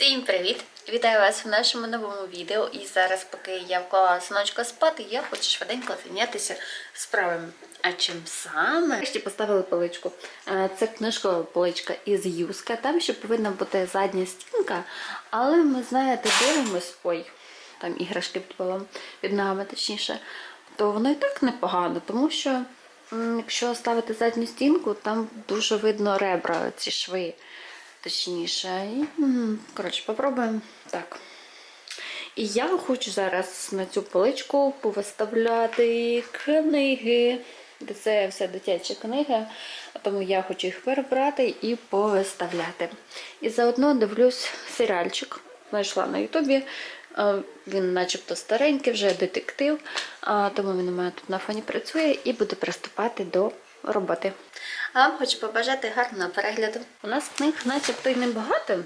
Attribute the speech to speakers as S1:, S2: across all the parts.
S1: Всім привіт! Вітаю вас в нашому новому відео. І зараз, поки я вклала синочка спати, я хочу швиденько зайнятися справами. А чим саме? Нарешті поставили поличку. Е, Це книжкова поличка із юска. Там ще повинна бути задня стінка, але ми, знаєте, дивимось. Ой, там іграшки під ногами точніше, то воно і так непогано, тому що якщо ставити задню стінку, там дуже видно ребра, ці шви. Точніше, і, коротше, попробуємо так. І я хочу зараз на цю поличку повиставляти книги. Це все дитячі книги, тому я хочу їх перебрати і повиставляти. І заодно дивлюсь серіальчик. Знайшла на Ютубі. Е, Він начебто старенький, вже детектив, тому він у мене тут на фоні працює і буду приступати до роботи. А вам хочу побажати гарного перегляду. У нас книг начебто й небагато,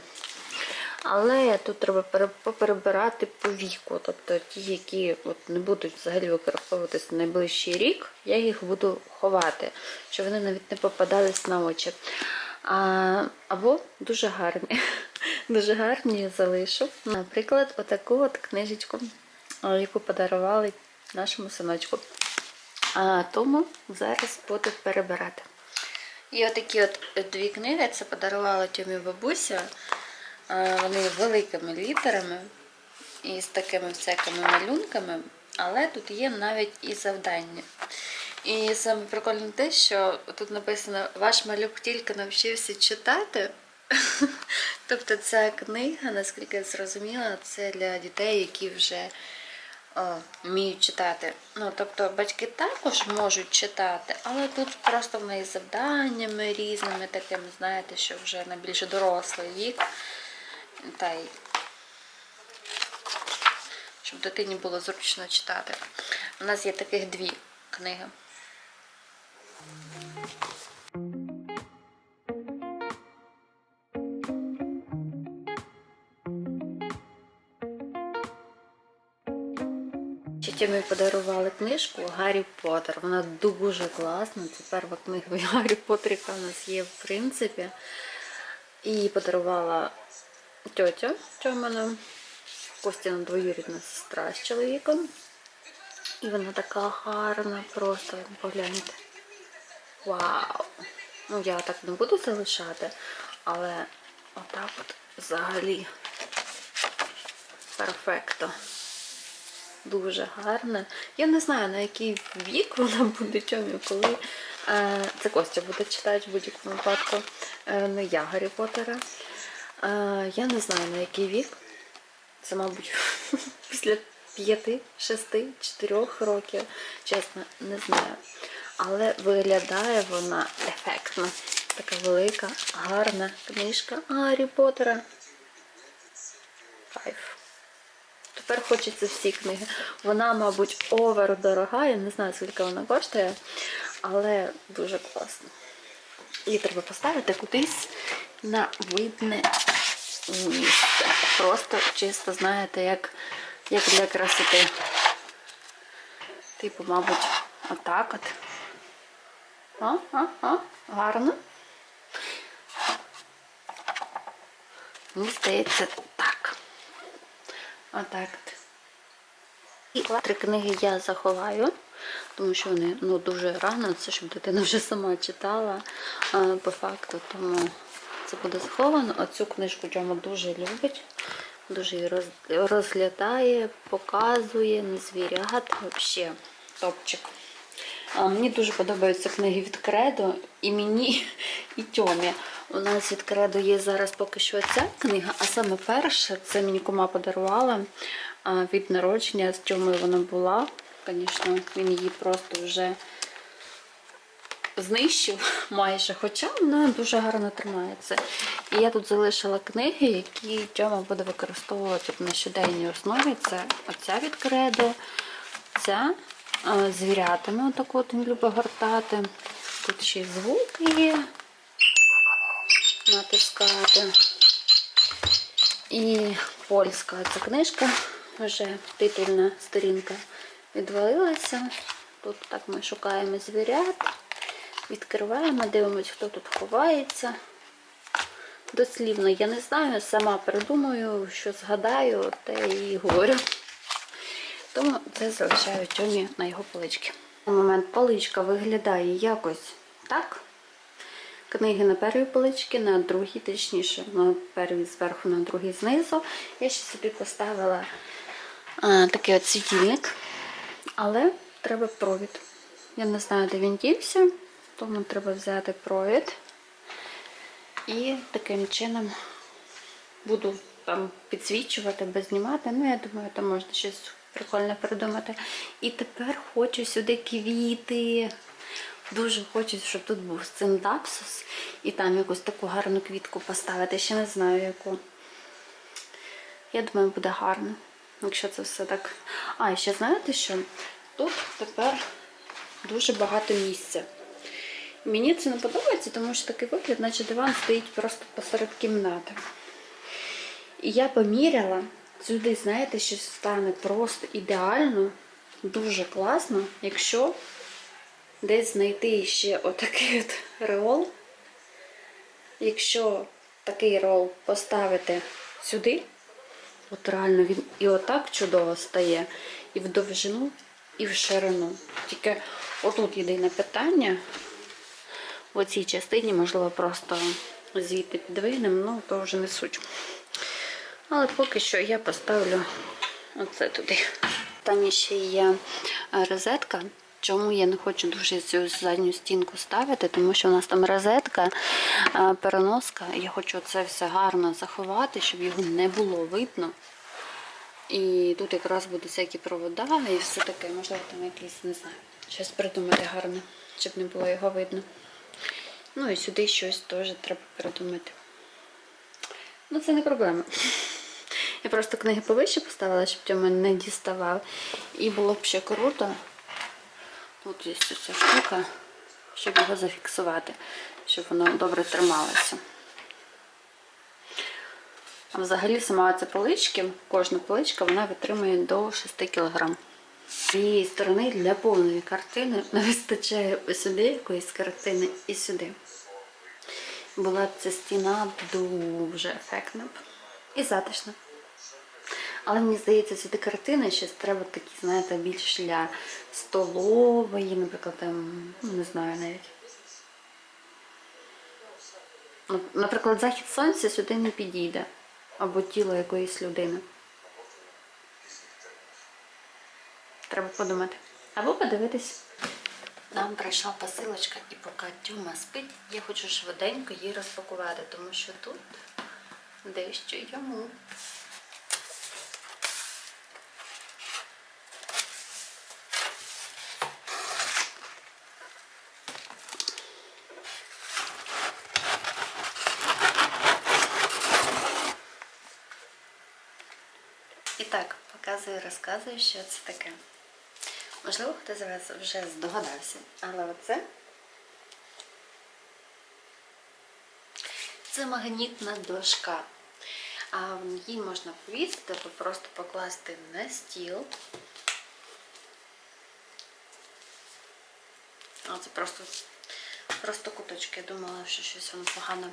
S1: але тут треба поперебирати по віку. Тобто ті, які от не будуть взагалі використовуватись в найближчий рік, я їх буду ховати, щоб вони навіть не попадались на очі. А, або дуже гарні. Дуже гарні залишу. Наприклад, отаку от книжечку, яку подарували нашому синочку. А, тому зараз буду перебирати. І отакі от дві книги це подарувала Тьомі бабуся. Вони великими літерами і з такими всякими малюнками, але тут є навіть і завдання. І саме прикольне те, що тут написано Ваш малюк тільки навчився читати. Тобто ця книга, наскільки я зрозуміла, це для дітей, які вже вміють читати. Ну, тобто батьки також можуть читати, але тут просто в неї завданнями різними такими, знаєте, що вже на більш дорослий вік. Та й щоб дитині було зручно читати. У нас є таких дві книги. Ми подарували книжку Гаррі Поттер. Вона дуже класна. Це перша книга Гаррі Поттер, яка в нас є в принципі. І подарувала тьотя Тьомана, Костяна двоюрідна сестра з чоловіком. І вона така гарна, просто погляньте. Вау! Ну, я так не буду залишати, але отак от взагалі перфекто. Дуже гарна. Я не знаю, на який вік вона буде чому, коли е, це Костя буде читати в будь-якому випадку. Не я Гаррі Поттера. Е, я не знаю, на який вік. Це, мабуть, після п'яти, шести, чотирьох років. Чесно, не знаю. Але виглядає вона ефектно. Така велика, гарна книжка Гаррі Поттера. Кайф. Тепер хочеться всі книги. Вона, мабуть, овер дорога, я не знаю, скільки вона коштує, але дуже класно. Її треба поставити кудись на видне місце. Просто чисто, знаєте, як, як для красоти. Типу, мабуть, отак от. А, а, а, гарно. Мені здається. Отак. І три книги я заховаю, тому що вони ну, дуже рано, це щоб дитина вже сама читала по факту, тому це буде заховано. Оцю книжку Джома дуже любить, дуже її роз- розглядає, показує, не звірят. Взагалі, топчик. Мені дуже подобаються книги від Кредо і мені, і Тьомі. У нас від Кредо є зараз поки що ця книга, а саме перша це мені кума подарувала від народження. З Тьомою вона була. Звісно, він її просто вже знищив майже, хоча вона дуже гарно тримається. І я тут залишила книги, які Тьома буде використовувати на щоденній основі. Це оця від Кредо, ця звірятами, отаку от він любить гортати. Тут ще й звуки є. Натискати. І польська ця книжка, вже титульна сторінка відвалилася. Тут так ми шукаємо звірят, відкриваємо, дивимося, хто тут ховається. дослівно я не знаю, сама придумаю, що згадаю, те і говорю. Тому це залишаю Тьомі на його полички. На момент поличка виглядає якось так. Книги на першій поличці, на другій, точніше, на первій зверху, на другій знизу. Я ще собі поставила а, такий от світильник, але треба провід. Я не знаю, де він дівся, тому треба взяти провід. І таким чином буду там підсвічувати, без знімати. Ну, я думаю, там можна щось прикольне придумати. І тепер хочу сюди квіти. Дуже хочу, щоб тут був синтаксис і там якусь таку гарну квітку поставити. Ще не знаю яку. Я думаю, буде гарно. Якщо це все так. А, і ще знаєте що? Тут тепер дуже багато місця. Мені це не подобається, тому що такий вигляд, наче диван стоїть просто посеред кімнати. І я поміряла, сюди, знаєте, що стане просто ідеально, дуже класно, якщо десь знайти ще отакий от реол. Якщо такий рол поставити сюди, от реально він і отак чудово стає, і в довжину, і в ширину. Тільки отут єдине питання. В цій частині, можливо, просто звідти підвинемо, ну то вже не суть. Але поки що я поставлю оце туди. Там ще є розетка. Чому я не хочу дуже цю задню стінку ставити, тому що у нас там розетка, переноска. Я хочу це все гарно заховати, щоб його не було видно. І тут якраз будуть всякі провода і все таке. Можливо, там якийсь, не знаю, щось придумати гарне, щоб не було його видно. Ну і сюди щось теж треба придумати. Ну, це не проблема. Я просто книги повище поставила, щоб Тьома не діставав. І було б ще круто. Тут є ця штука, щоб його зафіксувати, щоб воно добре трималося. А взагалі сама ця полички, кожна поличка, вона витримує до 6 кг. Цієї сторони для повної картини не вистачає сюди якоїсь картини і сюди. Була ця стіна дуже ефектна і затишна. Але мені здається, сюди картини щось треба такі, знаєте, більш для столової, наприклад, там, ну, не знаю навіть. Ну, Наприклад, захід сонця сюди не підійде. Або тіло якоїсь людини. Треба подумати. Або подивитись. Нам прийшла посилочка, і поки Тюма спить, я хочу швиденько її розпакувати, тому що тут дещо йому. І так, показую, розказую, що це таке. Можливо, хтось з вас вже здогадався, але оце це магнітна дошка. А її можна повісити, або просто покласти на стіл. А це просто, просто куточки. Я думала, що щось воно погано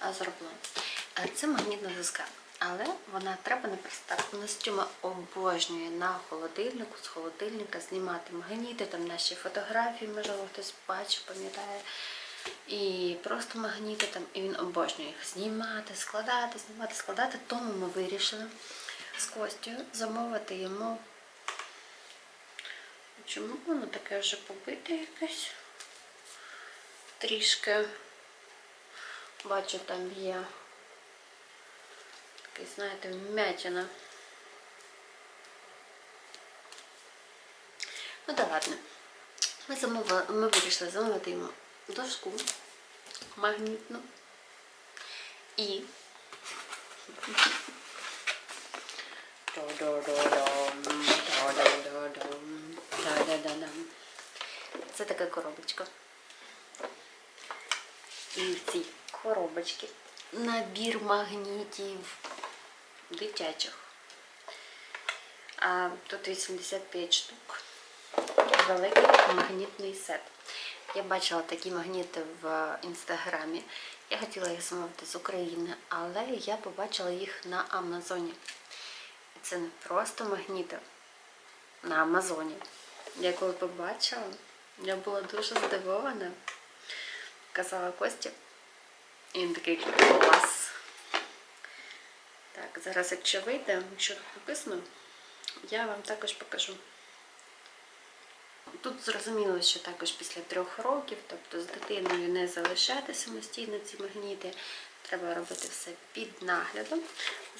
S1: зроблено. Це магнітна доска. Але вона треба не просто У нас Тьома обожнює на холодильнику, з холодильника знімати магніти, там наші фотографії, можливо, хтось бачив, пам'ятає. І просто магніти там, і він обожнює їх знімати, складати, знімати, складати. Тому ми вирішили з Костю замовити йому. Чому воно таке вже побите якесь? Трішки. Бачу, там є такий, знаєте, вмятина. Ну да ладно. Ми, замовили, ми вирішили замовити йому дошку магнітну і це така коробочка. І в цій коробочці набір магнітів дитячих. А тут 85 штук. Великий магнітний сет. Я бачила такі магніти в інстаграмі. Я хотіла їх замовити з України, але я побачила їх на Амазоні. Це не просто магніти на Амазоні. Я коли побачила, я була дуже здивована. Казала Кості. І він такий клас. Зараз, якщо вийде, якщо тут написано, я вам також покажу. Тут зрозуміло, що також після трьох років, тобто з дитиною не залишати самостійно ці магніти, треба робити все під наглядом.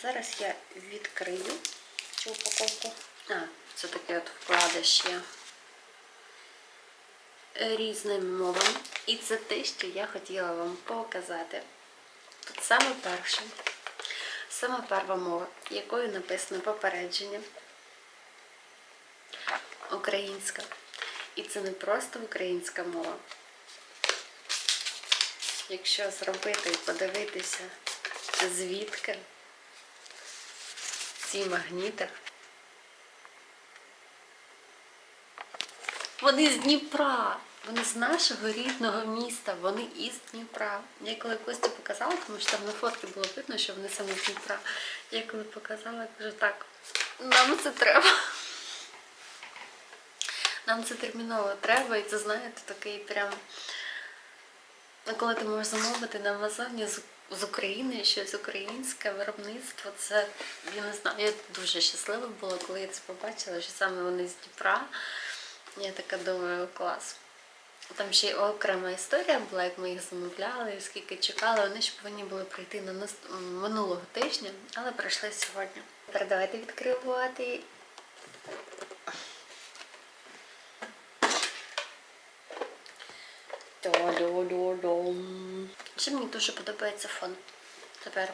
S1: Зараз я відкрию цю упаковку. А, це таке от вкладиш є різними мовами. І це те, що я хотіла вам показати. Тут саме перше, саме перша мова, якою написано попередження. Українська. І це не просто українська мова. Якщо зробити і подивитися, звідки ці магніти, вони з Дніпра. Вони з нашого рідного міста, вони із Дніпра. Я коли Костю показала, тому що там на фотки було видно, що вони саме з Дніпра. Я коли показала, я кажу, так, нам це треба. Нам це терміново треба, і це, знаєте, такий прям. Ну, коли ти можеш замовити на Амазоні з, України щось українське виробництво, це я не знаю. Я дуже щаслива була, коли я це побачила, що саме вони з Дніпра. Я така думаю, клас. Там ще й окрема історія була, як ми їх замовляли, скільки чекали. Вони ж повинні були прийти на нас минулого тижня, але прийшли сьогодні. Тепер давайте відкривати. Ще мені дуже подобається фон. Тепер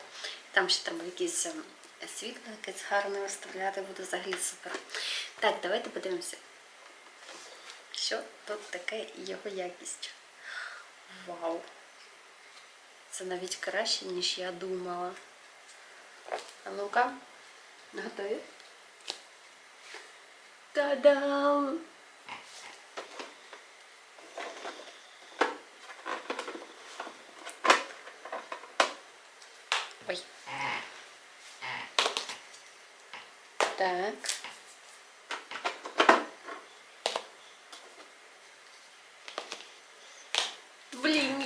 S1: там ще треба якісь ем, світло якесь гарне виставляти, буде взагалі супер. Так, давайте подивимося, що тут таке його якість. Вау! Це навіть краще, ніж я думала. А ну-ка, готові? Та-дам! Ой. Так.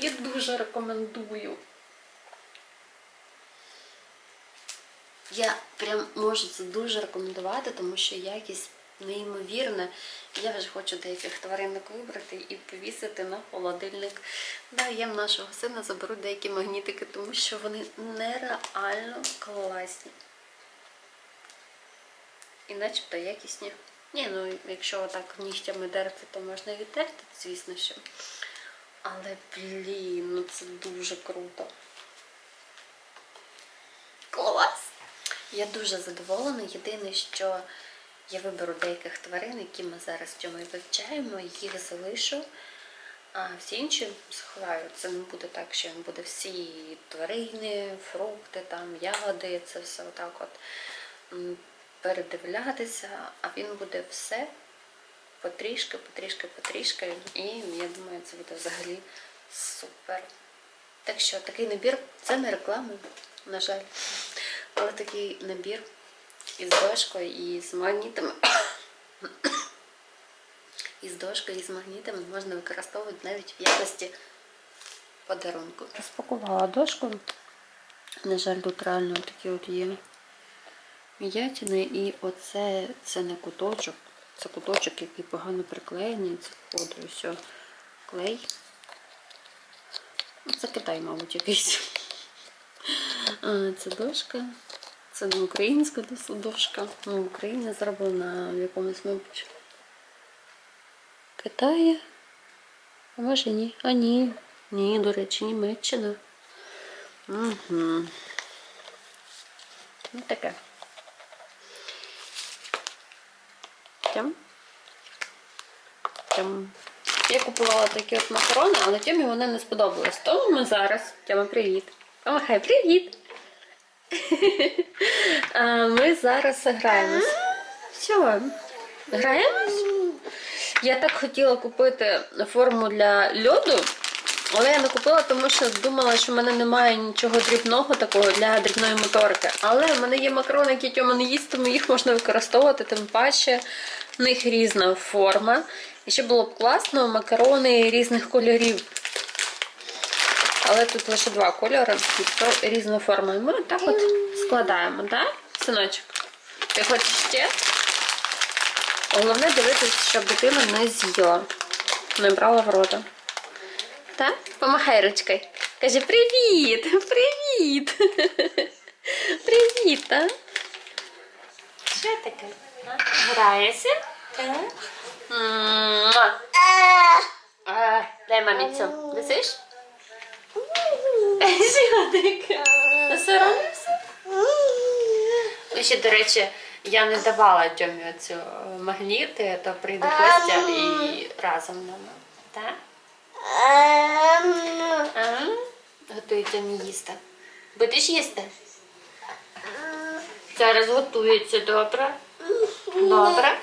S1: Блін, дуже рекомендую. Я прям можу це дуже рекомендувати, тому що якість неймовірна. Я вже хочу деяких тваринок вибрати і повісити на холодильник. Да, я в нашого сина заберу деякі магнітики, тому що вони нереально класні. І начебто якісні. Ні, ну якщо отак нігтями дерти, то можна відтерти, звісно що. Але, блін, ну це дуже круто. Клас! Я дуже задоволена. Єдине, що я виберу деяких тварин, які ми зараз в цьому і вивчаємо, їх залишу, а всі інші сховаю. Це не буде так, що буде всі тварини, фрукти, там, ягоди, це все отак от передивлятися, а він буде все потрішки, потрішки, потрішки. І я думаю, це буде взагалі супер. Так що такий набір, це не реклама, на жаль. Але такий набір із дошкою і з магнітами. Із дошкою і з магнітами можна використовувати навіть в якості подарунку. Розпакувала дошку. На жаль, тут реально такі от є м'ятини. І оце це не куточок. Це куточок, який погано приклеєний. Це походу все клей. Ну, Це Китай, мабуть, якийсь. Це дошка. Це не українська дошка. Ну, в Україні зроблена в якомусь, мабуть, Китаї. А може ні? А ні. Ні, до речі, Німеччина. Угу. Ну таке. Тям. Тям. Я купувала такі от макарони, але Тьомі вони не сподобались. Тому ми зараз. Тьома, привіт. Помахай, привіт! А, Ми зараз граємось. Що? Граємось? Я так хотіла купити форму для льоду, Але я не купила, тому що думала, що в мене немає нічого дрібного такого для дрібної моторики. Але в мене є макарони, які Тьома не їсть, тому їх можна використовувати, тим паче в них різна форма. І ще було б класно макарони різних кольорів. Але тут лише два кольори, то різна форма. І ми так от складаємо, так, синочок? Ти хочеш ще? Головне дивитися, щоб дитина не з'їла, не брала в рота. Так? Помахай ручкою. Каже, привіт! Привіт! Привіт, так? Що таке? Граєшся? Так. Дай мамі цю. Десиш? Насоромився? І ще, до речі, я не давала Тьомі цю магніти, то прийде Костя і разом нам. Так? Ага. Готується не їсти. Будеш їсти? Зараз готується, добре? Добре.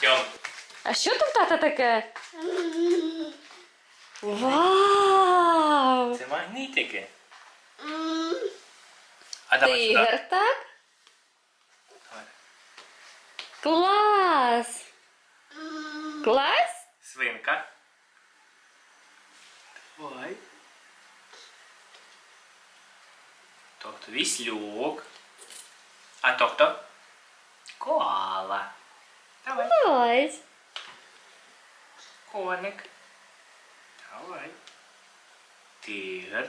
S2: Тьом,
S1: А що там тата таке? Вау!
S2: це магнітики. А давай сюди.
S1: Тигр, так? Клас! Клас?
S2: Свинка. Давай. То хто віслюк. А то хто? Коала. Давай.
S1: Клас.
S2: Коник. Давай. Тигр.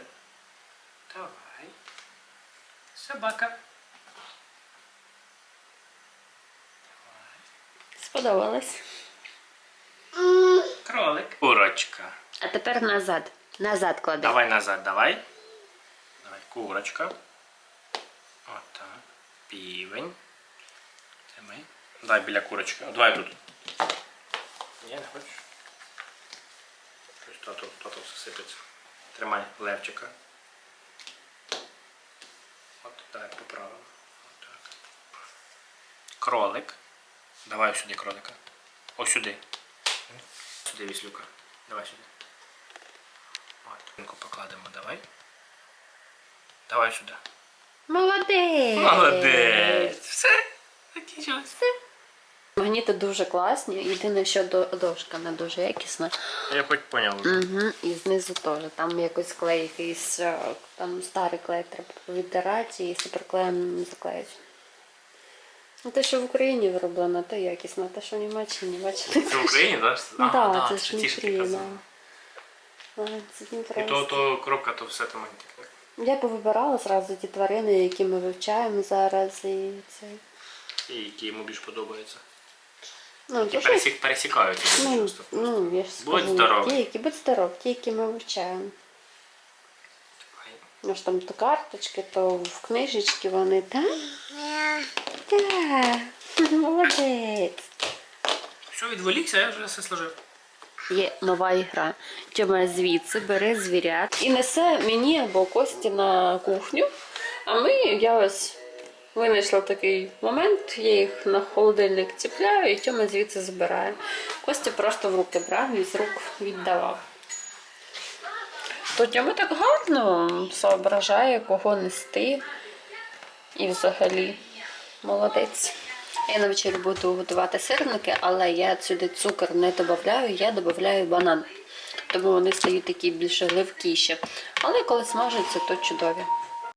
S2: Давай. Собака.
S1: Сподобалось.
S2: Кролик. Курочка.
S1: А тепер назад. Назад клади.
S2: Давай назад, давай. Давай, курочка. Отак. Півень. Дай біля курочки. Давай тут. Ні, не хочеш? Тато, тато все сипеться. Тримай левчика. От так, поправимо. Отак. Кролик. Давай сюди кролика. Ось сюди. Сюди віслюка. Давай сюди. От, покладемо, давай. Давай сюди.
S1: Молодець.
S2: Молодець. Все, закінчилось.
S1: Магніти дуже класні. Єдине, що дошка не дуже якісна.
S2: Я хоч поняв.
S1: Угу. І знизу теж. Там якось клей якийсь, е, там старий клей треба віддирати і суперклеєм заклеїти. Ну, те, що в Україні вироблено, то якісно, те, що в Німеччині, бачите.
S2: Це в Україні, так?
S1: Ну так,
S2: да,
S1: це ж
S2: частіше ти
S1: Дніпрі,
S2: казала.
S1: да. А, Це
S2: І то, то коробка, то все так?
S1: Я повибирала зразу ті тварини, які ми вивчаємо зараз. І це.
S2: І які йому більш подобаються.
S1: Ну,
S2: Які пересік, пересікаються дуже
S1: ну,
S2: часто.
S1: ну, я ж
S2: Будь
S1: скажу,
S2: здоровий.
S1: Ті, які будь здоров, ті, які ми вивчаємо. Ну ж там то карточки, то в книжечки вони, так? Так, молодець.
S2: Все, відволікся, я вже все сложив.
S1: Є нова ігра. Тьома звідси бере звірят і несе мені або Кості на кухню. А ми, я ось винайшла такий момент, я їх на холодильник ціпляю і Тьома звідси забирає. Костя просто в руки брав і з рук віддавав. То Тьома так гарно соображає, кого нести. І взагалі молодець. Я на вечір буду готувати сирники, але я сюди цукор не додаю, я додаю банан. Тому вони стають такі більш гливкіші. Але коли смажаться, то чудові.